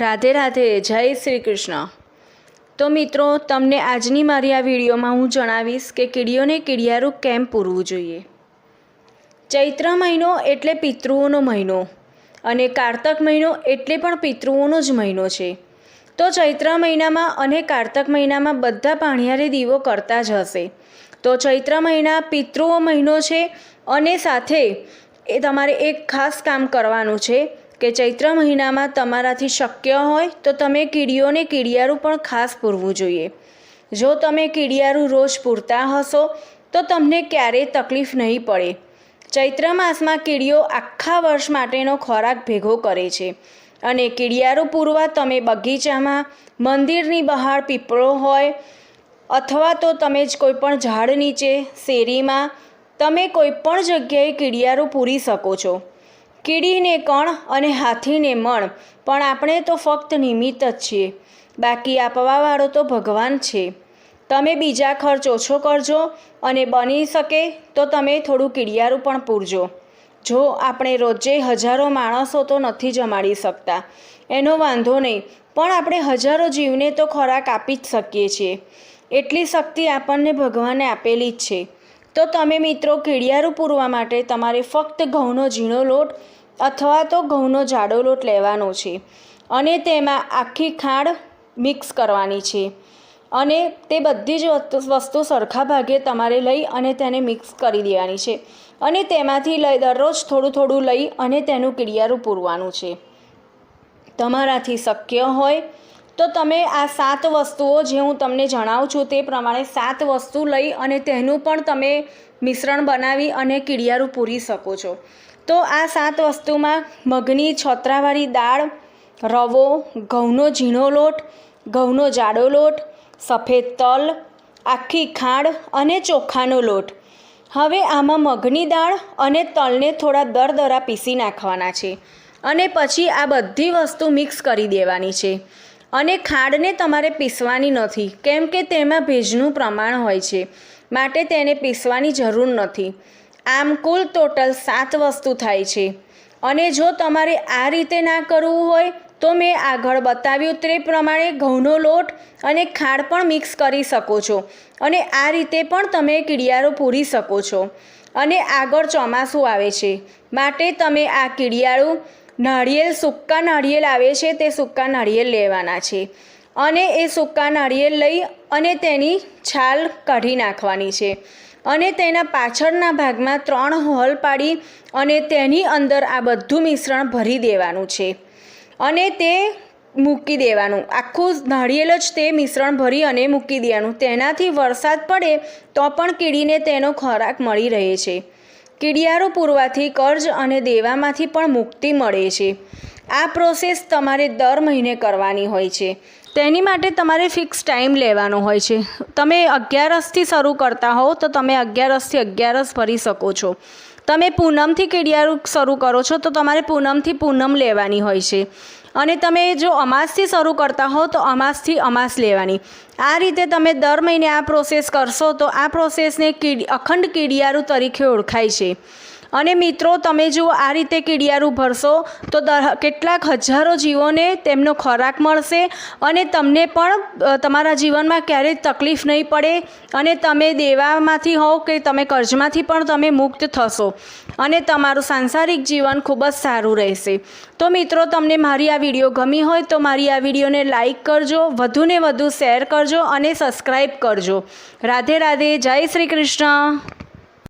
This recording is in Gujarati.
રાધે રાધે, જય શ્રી કૃષ્ણ તો મિત્રો, તમને આજની મારી આ વિડીયોમાં હું જણાવીશ કે કીડીઓને કીડિયારું કેમ પૂરવું જોઈએ? ચૈત્ર મહિનો એટલે પિતૃઓનો મહિનો અને કારતક મહિનો એટલે પણ પિતૃઓનો જ મહિનો છે. તો ચૈત્ર મહિનામાં અને કારતક મહિનામાં બધા પાણીયારે દીવો કરતા જ હશે. તો ચૈત્ર મહિના પિતૃઓ મહિનો છે અને સાથે એ તમારે એક ખાસ કામ કરવાનું છે કે ચૈત્ર મહિનામાં તમારાથી શક્ય હોય તો તમે કીડીઓને કીડિયારું પણ ખાસ પૂરવું જોઈએ. જો તમે કીડિયારું રોજ પૂરતા હશો, તો તમને ક્યારેય તકલીફ નહીં પડે. ચૈત્ર માસમાં કીડીઓ આખા વર્ષ માટેનો ખોરાક ભેગો કરે છે અને કીડિયારું પૂરવા તમે બગીચામાં, મંદિરની બહાર પીપળો હોય અથવા તો તમે જ કોઈપણ ઝાડ નીચે, શેરીમાં તમે કોઈ પણ જગ્યાએ કીડિયારું પૂરી શકો છો. કીડીને કણ અને હાથીને મણ, પણ આપણે તો ફક્ત નિમિત્ત જ છીએ. બાકી આપવાવાળો તો ભગવાન છે. તમે બીજા ખર્ચ ઓછો કરજો અને બની શકે તો તમે થોડું કીડિયારું પણ પૂરજો. જો આપણે રોજે હજારો માણસો તો નથી જમાડી શકતા, એનો વાંધો નહીં, પણ આપણે હજારો જીવને તો ખોરાક આપી જ શકીએ છીએ. એટલી શક્તિ આપણને ભગવાને આપેલી જ છે. તો તમે મિત્રો કીડિયારું પૂરવા માટે તમારે ફક્ત ઘઉંનો ઝીણો લોટ અથવા તો ઘઉંનો જાડો લોટ લેવાનો છે અને તેમાં આખી ખાંડ મિક્સ કરવાની છે. અને તે બધી જ વસ્તુ સરખા ભાગે તમારે લઈ અને તેને મિક્સ કરી દેવાની છે. અને તેમાંથી લઈ, દરરોજ થોડું થોડું લઈ અને તેનું કીડિયારું પૂરવાનું છે. તમારાથી શક્ય હોય તો તમે આ સાત વસ્તુઓ જે હું તમને જણાવું છું તે પ્રમાણે સાત વસ્તુ લઈ અને તેનું પણ તમે મિશ્રણ બનાવી અને કીડિયારું પૂરી શકો છો. તો આ સાત વસ્તુમાં મગની છોતરાવાળી દાળ, રવો, ઘઉંનો ઝીણો લોટ, ઘઉંનો જાડો લોટ, સફેદ તલ, આખી ખાંડ અને ચોખાનો લોટ. હવે આમાં મગની દાળ અને તલને થોડા દરદરા પીસી નાખવાના છે અને પછી આ બધી વસ્તુ મિક્સ કરી દેવાની છે. અને ખાંડને તમારે પીસવાની નથી, કેમ કે તેમાં ભેજનું પ્રમાણ હોય છે, માટે તેને પીસવાની જરૂર નથી. આમ કુલ ટોટલ સાત વસ્તુ થાય છે. અને જો તમારે આ રીતે ના કરવું હોય, તો મેં આગળ બતાવ્યું તે પ્રમાણે ઘઉંનો લોટ અને ખાંડ પણ મિક્સ કરી શકો છો, અને આ રીતે પણ તમે કીડિયારો પૂરી શકો છો. અને આગળ ચોમાસું આવે છે, માટે તમે આ કીડિયાળું નાળિયેર સૂકા નાળિયેર આવે છે, તે સૂકા નાળિયેર લેવાના છે. અને એ સૂકા નાળિયેર લઈ અને તેની છાલ કાઢી નાખવાની છે. અને તેના પાછળના ભાગમાં ત્રણ હોલ પાડી અને તેની અંદર આ બધું મિશ્રણ ભરી દેવાનું છે. અને તે મૂકી દેવાનું. આખું નાળિયેર જ તે મિશ્રણ ભરી અને મૂકી દેવાનું. તેનાથી વરસાદ પડે તો પણ કીડીને તેનો ખોરાક મળી રહે છે. કીડિયારું પૂરવાથી કર્જ અને દેવામાંથી પણ મુક્તિ મળે છે. આ પ્રોસેસ તમારે દર મહિને કરવાની હોય છે. તેની માટે તમારે ફિક્સ ટાઈમ લેવાનો હોય છે. તમે અગિયારસથી શરૂ કરતા હોવ તો તમે અગિયારસથી અગિયારસ ભરી શકો છો. તમે પૂનમથી કીડિયારું શરૂ કરો છો તો તમારે પૂનમથી પૂનમ લેવાની હોય છે. અને તમે જો અમાસથી શરૂ કરતા હો તો અમાસથી અમાસ લેવાની. આ રીતે તમે દર મહિને આ પ્રોસેસ કરશો તો આ પ્રોસેસને કીડ, અખંડ કીડિયારું તરીકે ઓળખાય છે. અને મિત્રો, તમે જો આ રીતે કીડિયારું ભરશો તો દર કેટલાક હજારો જીવોને તેમનો ખોરાક મળશે અને તમને પણ તમારા જીવનમાં ક્યારેય તકલીફ નહીં પડે અને તમે દેવામાંથી હોવ કે તમે કર્જમાંથી પણ તમે મુક્ત થશો અને તમારું સાંસારિક જીવન ખૂબ જ સારું રહેશે. તો મિત્રો, તમને મારી આ વીડિયો ગમી હોય તો મારી આ વિડીયોને લાઇક કરજો, વધુને વધુ શેર કરજો અને સબસ્ક્રાઈબ કરજો. રાધે રાધે જય શ્રી કૃષ્ણ.